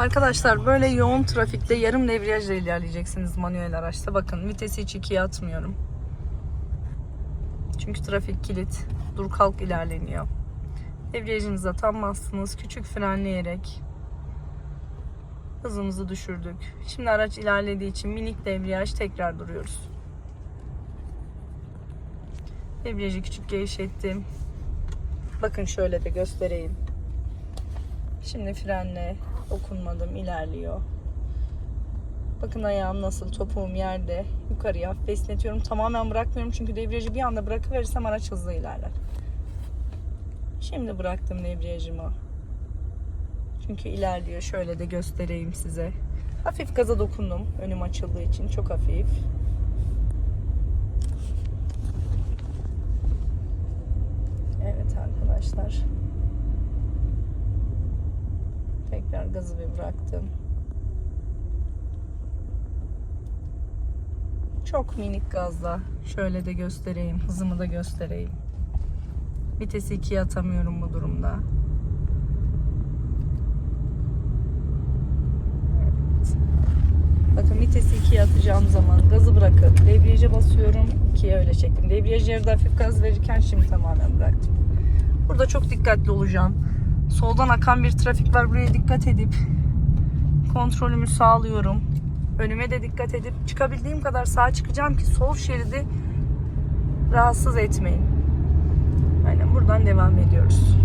Arkadaşlar böyle yoğun trafikte yarım debriyajla ilerleyeceksiniz manuel araçta. Bakın vitesi hiç ikiye atmıyorum. Çünkü trafik kilit. Dur kalk ilerleniyor. Debriyajınıza tam bastınız. Küçük frenleyerek hızımızı düşürdük. Şimdi araç ilerlediği için minik debriyaj tekrar duruyoruz. Debriyajı küçük gevşettim. Bakın şöyle de göstereyim. Şimdi frenle dokunmadım ilerliyor. Bakın ayağım nasıl topuğum yerde yukarıya hafif esnetiyorum. Tamamen bırakmıyorum çünkü debriyajı bir anda bırakıverirsem araç hızlı ilerler. Şimdi bıraktım debriyajımı. Çünkü ilerliyor. Şöyle de göstereyim size. Hafif gaza dokundum önüm açıldığı için çok hafif. Evet arkadaşlar. Tekrar gazı bir bıraktım. Çok minik gazla. Şöyle de göstereyim. Hızımı da göstereyim. Vitesi ikiye atamıyorum bu durumda. Evet. Bakın vitesi ikiye atacağım zaman gazı bırakıp debriyaja basıyorum. ikiye öyle çektim. Debriyaj yarıda hafif gaz verirken şimdi tamamen bıraktım. Burada çok dikkatli olacağım. Soldan akan bir trafik var. Buraya dikkat edip kontrolümü sağlıyorum. Önüme de dikkat edip çıkabildiğim kadar sağa çıkacağım ki sol şeridi rahatsız etmeyin. Aynen buradan devam ediyoruz.